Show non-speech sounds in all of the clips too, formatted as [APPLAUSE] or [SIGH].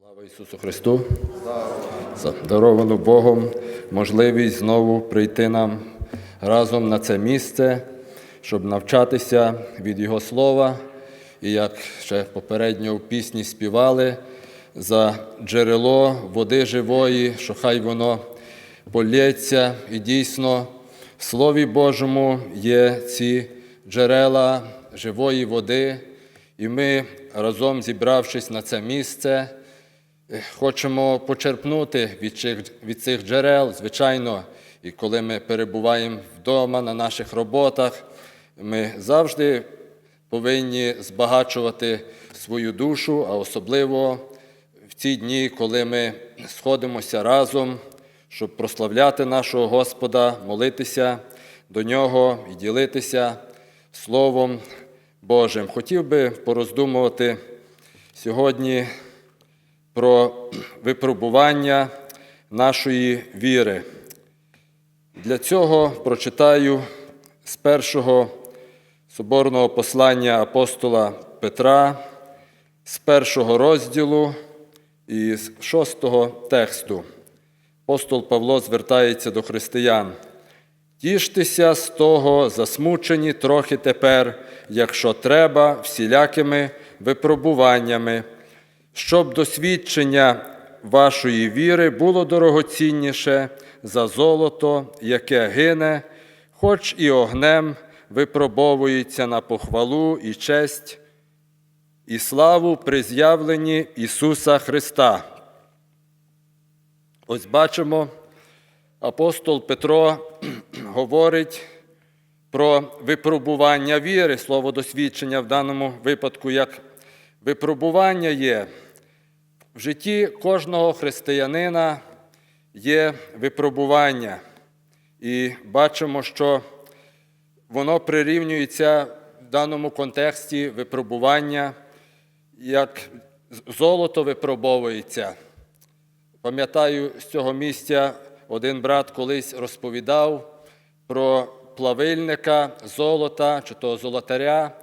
Слава Ісусу Христу! За Богом можливість знову прийти нам разом на це місце, щоб навчатися від Його Слова. І як ще попередньо в пісні співали, за джерело води живої, що хай воно полється, і дійсно в Слові Божому є ці джерела живої води, і ми разом зібравшись на це місце. Хочемо почерпнути від цих, від цих джерел, звичайно, і коли ми перебуваємо вдома на наших роботах, ми завжди повинні збагачувати свою душу, а особливо в ці дні, коли ми сходимося разом, щоб прославляти нашого Господа, молитися до Нього і ділитися Словом Божим. Хотів би пороздумувати сьогодні про випробування нашої віри. Для цього прочитаю з першого соборного послання апостола Петра, з першого розділу і з шостого тексту. Апостол Павло звертається до християн. Тіштеся з того, засмучені трохи тепер, якщо треба, всілякими випробуваннями щоб досвідчення вашої віри було дорогоцінніше за золото, яке гине, хоч і огнем випробовується на похвалу і честь і славу при з'явленні Ісуса Христа. Ось бачимо, апостол Петро [CLEARS THROAT] говорить про випробування віри, слово досвідчення в даному випадку як Випробування є в житті кожного християнина є випробування, і бачимо, що воно прирівнюється в даному контексті випробування, як золото випробовується. Пам'ятаю, з цього місця один брат колись розповідав про плавильника золота чи того золотаря,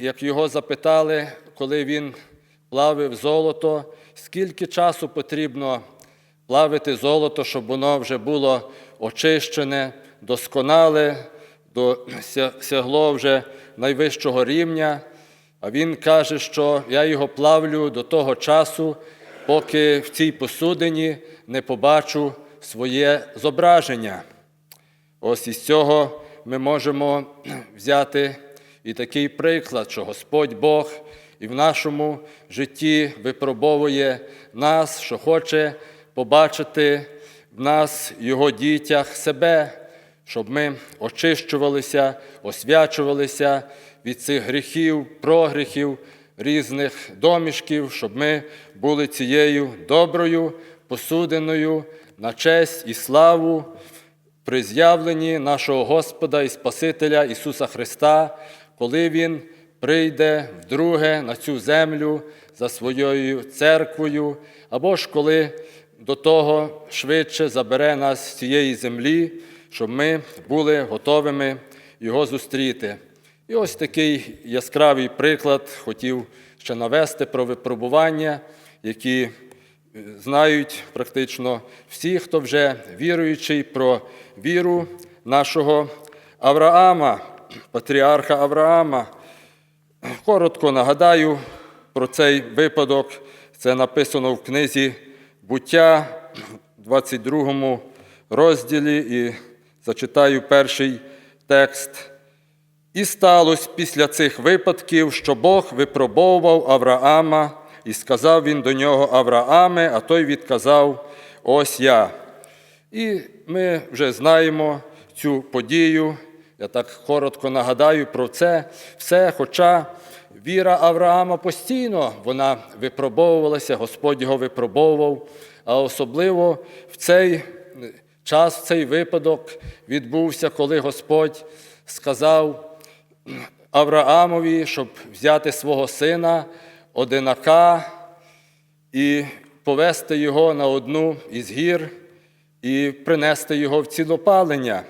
як його запитали, коли він плавив золото, скільки часу потрібно плавити золото, щоб воно вже було очищене, досконале, досягло вже найвищого рівня. А він каже, що я його плавлю до того часу, поки в цій посудині не побачу своє зображення. Ось із цього ми можемо взяти і такий приклад, що Господь Бог і в нашому житті випробовує нас, що хоче побачити в нас, Його дітях, себе, щоб ми очищувалися, освячувалися від цих гріхів, прогріхів, різних домішків, щоб ми були цією доброю посудиною на честь і славу при з'явленні нашого Господа і Спасителя Ісуса Христа, коли Він прийде вдруге на цю землю за своєю церквою, або ж коли до того швидше забере нас з цієї землі, щоб ми були готовими Його зустріти. І ось такий яскравий приклад хотів ще навести про випробування, які знають практично всі, хто вже віруючий про віру нашого Авраама, патріарха Авраама. Коротко нагадаю про цей випадок. Це написано в книзі буття, 22 розділі, і зачитаю перший текст. І сталося після цих випадків, що Бог випробовував Авраама, і сказав він до нього Аврааме, а той відказав: Ось я. І ми вже знаємо цю подію. Я так коротко нагадаю про це все. Хоча віра Авраама постійно вона випробовувалася, Господь його випробовував, а особливо в цей час, в цей випадок відбувся, коли Господь сказав Авраамові, щоб взяти свого сина, одинака, і повести його на одну із гір і принести його в цілопалення.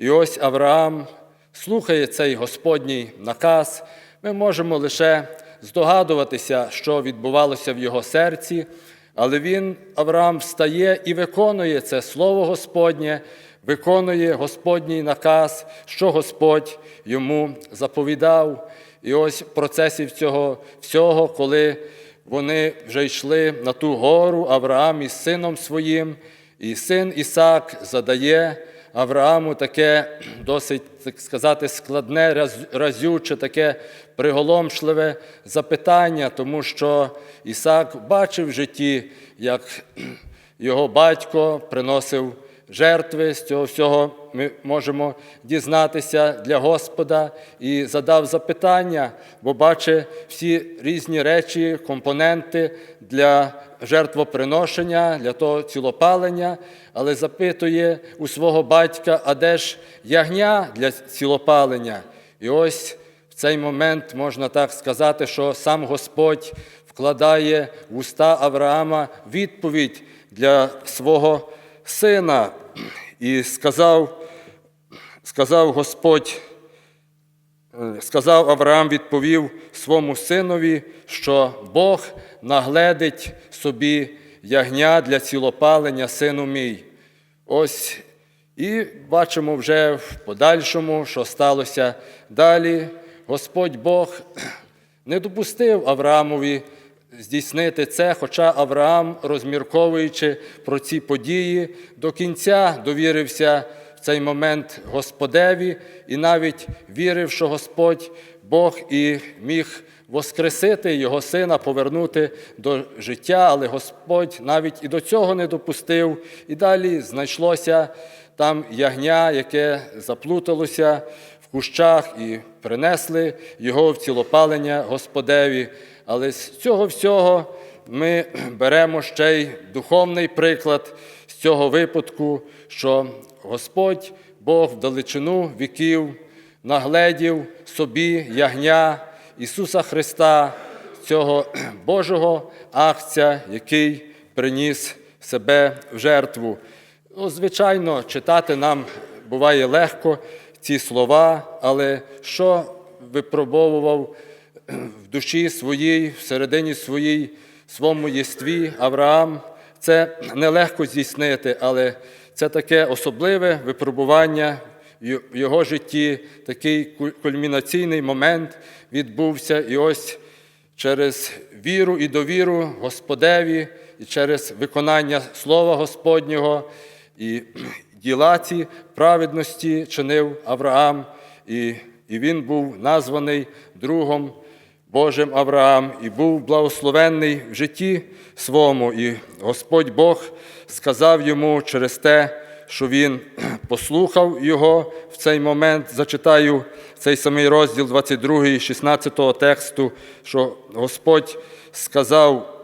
І ось Авраам слухає цей Господній наказ. Ми можемо лише здогадуватися, що відбувалося в його серці, але він, Авраам, встає і виконує це слово Господнє, виконує Господній наказ, що Господь йому заповідав. І ось в процесі цього всього, коли вони вже йшли на ту гору, Авраам із сином своїм, і син Ісак задає Аврааму таке досить, так сказати, складне, разюче, таке приголомшливе запитання, тому що Ісак бачив в житті, як [CLEARS THROAT] його батько приносив жертви. З цього всього ми можемо дізнатися для Господа і задав запитання, бо бачить всі різні речі, компоненти для жертвоприношення, для того цілопалення, але запитує у свого батька, а де ж ягня для цілопалення? І ось в цей момент можна так сказати, що сам Господь вкладає в уста Авраама відповідь для свого сина. І сказав, сказав Господь, сказав Авраам, відповів своєму синові, що Бог нагледить собі ягня для цілопалення, сину мій. Ось і бачимо вже в подальшому, що сталося далі. Господь Бог не допустив Авраамові здійснити це, хоча Авраам, розмірковуючи про ці події, до кінця довірився в цей момент Господеві і навіть вірив, що Господь Бог і міг воскресити його сина, повернути до життя, але Господь навіть і до цього не допустив. І далі знайшлося там ягня, яке заплуталося в кущах, і принесли його в цілопалення Господеві. Але з цього всього ми [CLEARS THROAT] беремо ще й духовний приклад з цього випадку, що Господь Бог в віків нагледів собі ягня Ісуса Христа, цього [CLEARS THROAT] Божого акця, який приніс себе в жертву. Ну, звичайно, читати нам буває легко ці слова, але що випробовував в душі своїй, всередині своїй, своєму єстві Авраам, це нелегко здійснити, але це таке особливе випробування в його житті, такий кульмінаційний момент відбувся. І ось через віру і довіру Господеві, і через виконання Слова Господнього, і діла ці праведності чинив Авраам, і, і він був названий другом Божим Авраам і був благословенний в житті своєму. І Господь Бог сказав йому через те, що він [CLEARS THROAT] послухав його в цей момент. Зачитаю цей самий розділ 22, 16 тексту, що Господь сказав.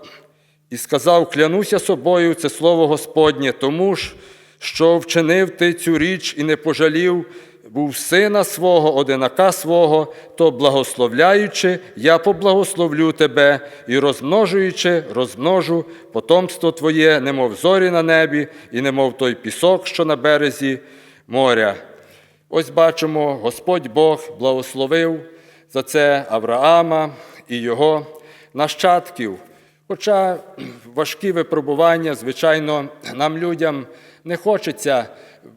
І сказав: клянуся собою, це слово Господнє, тому ж, що вчинив ти цю річ і не пожалів, був сина свого, одинака свого, то благословляючи, я поблагословлю тебе і розмножуючи, розмножу потомство твоє, немов зорі на небі, і немов той пісок, що на березі моря. Ось бачимо, Господь Бог благословив за це Авраама і його нащадків. Хоча важкі випробування, звичайно, нам людям не хочеться,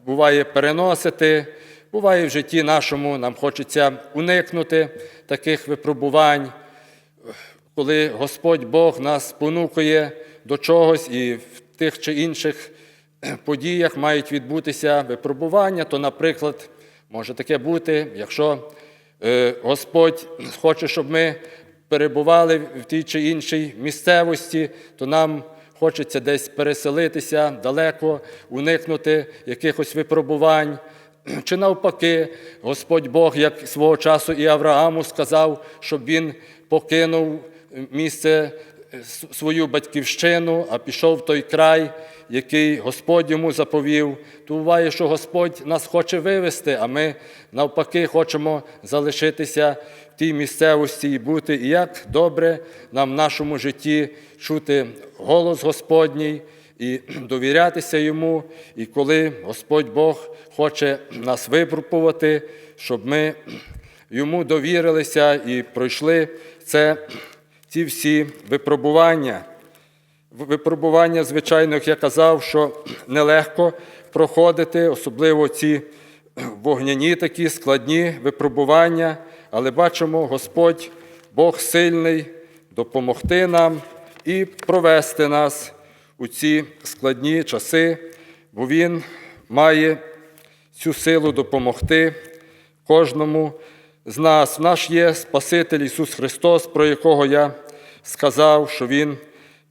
буває, переносити. Буває в житті нашому, нам хочеться уникнути таких випробувань, коли Господь Бог нас спонукує до чогось і в тих чи інших подіях мають відбутися випробування, то, наприклад, може таке бути, якщо е, Господь хоче, щоб ми перебували в тій чи іншій місцевості, то нам хочеться десь переселитися далеко, уникнути якихось випробувань. [CLEARS THROAT] Чи навпаки, Господь Бог, як свого часу і Аврааму сказав, щоб він покинув місце свою батьківщину, а пішов в той край, який Господь йому заповів. То буває, що Господь нас хоче вивести, а ми навпаки хочемо залишитися в тій місцевості і бути. І як добре нам в нашому житті чути голос Господній і [CLEARS THROAT] довірятися йому. І коли Господь Бог хоче нас випробувати, щоб ми [CLEARS THROAT] йому довірилися і пройшли це ці всі випробування. Випробування, звичайно, як я казав, що нелегко проходити, особливо ці вогняні такі складні випробування, але бачимо, Господь, Бог сильний, допомогти нам і провести нас у ці складні часи, бо Він має цю силу допомогти кожному з нас. В нас є Спаситель Ісус Христос, про якого я сказав, що Він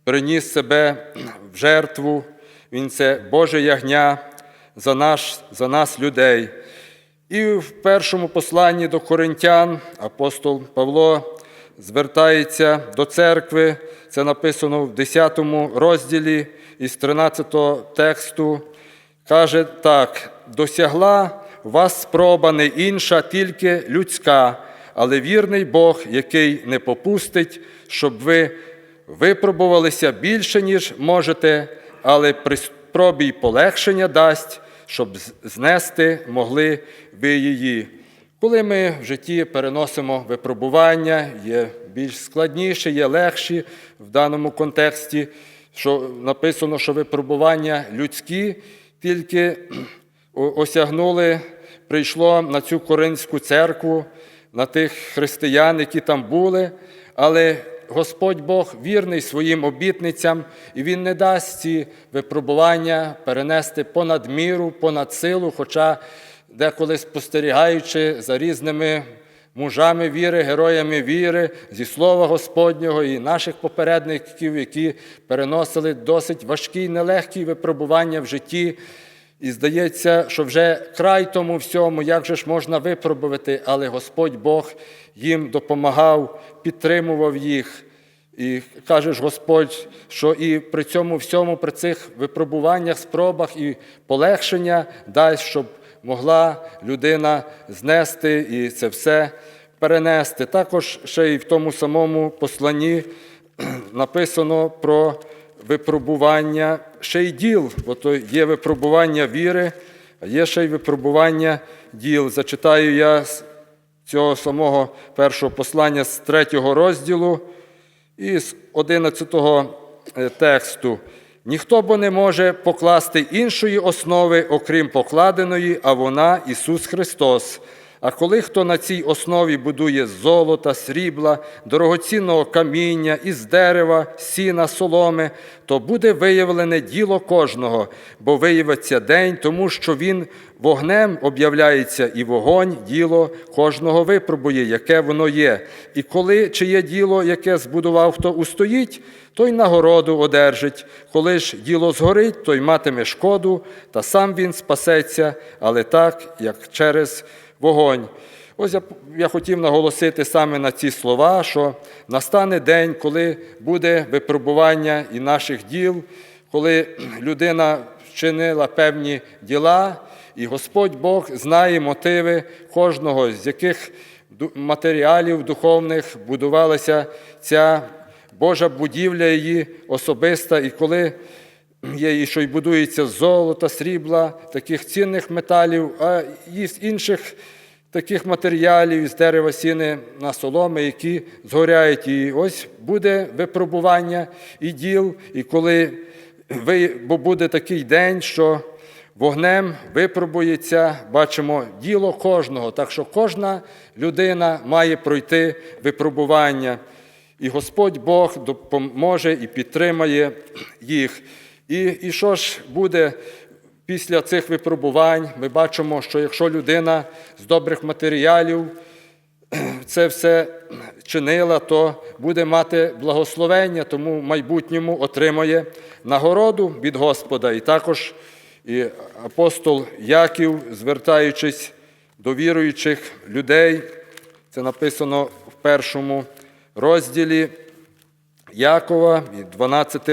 приніс себе в жертву, Він це Боже ягня за, наш, за нас, людей. І в першому посланні до Коринтян апостол Павло звертається до церкви. Це написано в 10 розділі із 13 тексту. Каже так: досягла вас спроба не інша, тільки людська, але вірний Бог, який не попустить, щоб ви випробувалися більше, ніж можете, але при спробі й полегшення дасть, щоб знести могли ви її. Коли ми в житті переносимо випробування, є більш складніші, є легші в даному контексті, що написано, що випробування людські тільки осягнули, прийшло на цю Коринську церкву, на тих християн, які там були, але Господь Бог вірний своїм обітницям, і Він не дасть ці випробування перенести понад міру, понад силу, хоча деколи спостерігаючи за різними мужами віри, героями віри, зі слова Господнього і наших попередників, які переносили досить важкі й нелегкі випробування в житті. І здається, що вже край тому всьому, як же ж можна випробувати, але Господь Бог їм допомагав, підтримував їх. І каже Господь, що і при цьому всьому, при цих випробуваннях, спробах і полегшення дасть, щоб могла людина знести і це все перенести. Також ще й в тому самому посланні [CLEARS THROAT] написано про випробування ще й діл, бо то є випробування віри, а є ще й випробування діл. Зачитаю я з цього самого першого послання з третього розділу і з 11 тексту. Ніхто бо не може покласти іншої основи, окрім покладеної, а вона Ісус Христос. А коли хто на цій основі будує золота, срібла, дорогоцінного каміння, із дерева, сіна, соломи, то буде виявлене діло кожного, бо виявиться день, тому що він вогнем об'являється, і вогонь діло кожного випробує, яке воно є. І коли чиє діло, яке збудував, хто устоїть, той нагороду одержить. Коли ж діло згорить, той матиме шкоду, та сам він спасеться, але так, як через вогонь. Ось я, я хотів наголосити саме на ці слова, що настане день, коли буде випробування і наших діл, коли людина вчинила певні діла, і Господь Бог знає мотиви кожного, з яких матеріалів духовних будувалася ця Божа будівля її особиста, і коли є і що й будується з золота, срібла, таких цінних металів, а і з інших таких матеріалів, з дерева сіни на соломи, які згоряють. І ось буде випробування і діл, і коли ви, бо буде такий день, що вогнем випробується, бачимо, діло кожного. Так що кожна людина має пройти випробування. І Господь Бог допоможе і підтримає їх. І, і що ж буде після цих випробувань? Ми бачимо, що якщо людина з добрих матеріалів [CLEARS THROAT] це все чинила, то буде мати благословення, тому в майбутньому отримає нагороду від Господа. І також і апостол Яків, звертаючись до віруючих людей, це написано в першому розділі Якова, і 12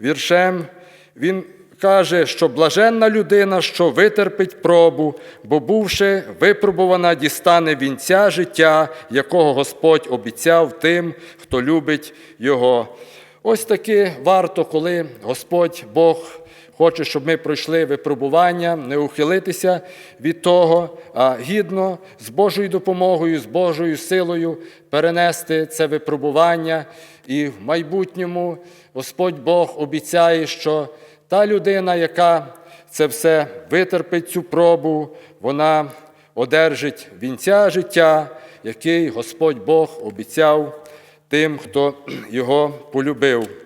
віршем, він каже, що блаженна людина, що витерпить пробу, бо бувши випробувана, дістане вінця життя, якого Господь обіцяв тим, хто любить його. Ось таки варто, коли Господь Бог хоче, щоб ми пройшли випробування, не ухилитися від того, а гідно з Божою допомогою, з Божою силою перенести це випробування. І в майбутньому Господь Бог обіцяє, що та людина, яка це все витерпить цю пробу, вона одержить вінця життя, який Господь Бог обіцяв тим, хто його полюбив.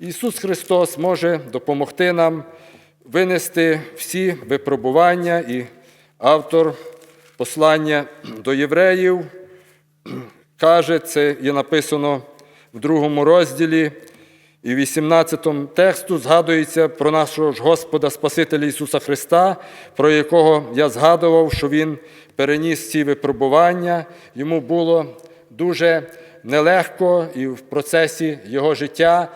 Ісус Христос може допомогти нам винести всі випробування, і автор послання до євреїв каже, це є написано в другому розділі, і в 18 тексту згадується про нашого ж Господа Спасителя Ісуса Христа, про якого я згадував, що Він переніс ці випробування. Йому було дуже нелегко і в процесі його життя,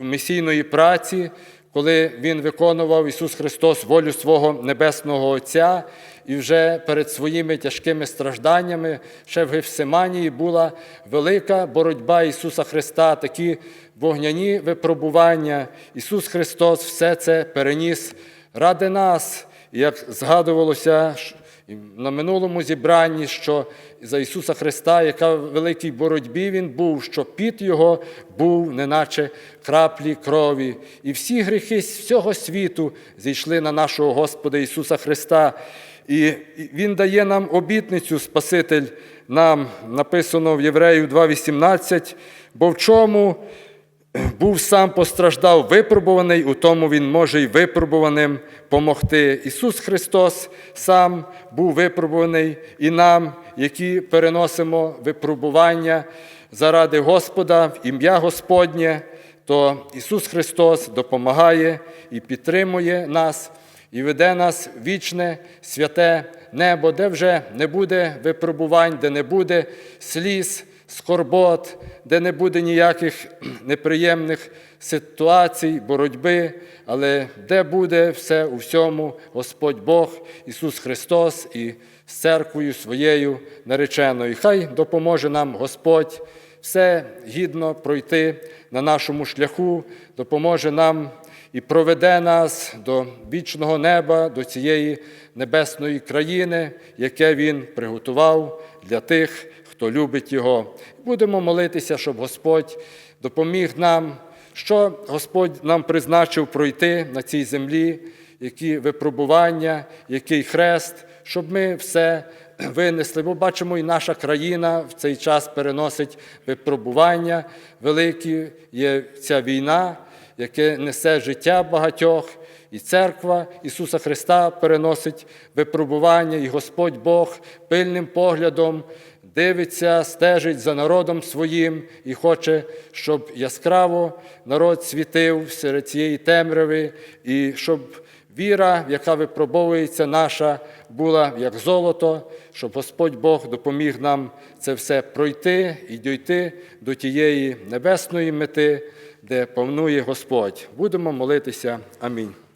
місійної праці, коли Він виконував Ісус Христос волю свого Небесного Отця. І вже перед своїми тяжкими стражданнями ще в Гефсиманії була велика боротьба Ісуса Христа, такі вогняні випробування. Ісус Христос все це переніс ради нас, як згадувалося і на минулому зібранні, що за Ісуса Христа, яка в великій боротьбі Він був, що під Його був, неначе краплі крові. І всі гріхи з всього світу зійшли на нашого Господа Ісуса Христа. І Він дає нам обітницю, Спаситель, нам написано в Євреїв 2,18, бо в чому був сам постраждав, випробуваний, у тому Він може й випробуваним помогти. Ісус Христос сам був випробуваний і нам, які переносимо випробування заради Господа в ім'я Господнє, то Ісус Христос допомагає і підтримує нас і веде нас в вічне святе небо, де вже не буде випробувань, де не буде сліз, скорбот, де не буде ніяких неприємних ситуацій, боротьби, але де буде все у всьому Господь Бог, Ісус Христос і з церквою своєю нареченою. Хай допоможе нам Господь все гідно пройти на нашому шляху, допоможе нам і проведе нас до вічного неба, до цієї небесної країни, яке Він приготував для тих, хто любить Його. Будемо молитися, щоб Господь допоміг нам, що Господь нам призначив пройти на цій землі, які випробування, який хрест, щоб ми все винесли. Бо бачимо, і наша країна в цей час переносить випробування великі, є ця війна яке несе життя багатьох, і церква Ісуса Христа переносить випробування, і Господь Бог пильним поглядом дивиться, стежить за народом своїм і хоче, щоб яскраво народ світив серед цієї темряви, і щоб віра, яка випробовується наша, була як золото, щоб Господь Бог допоміг нам це все пройти і дійти до тієї небесної мети де панує Господь. Будемо молитися. Амінь.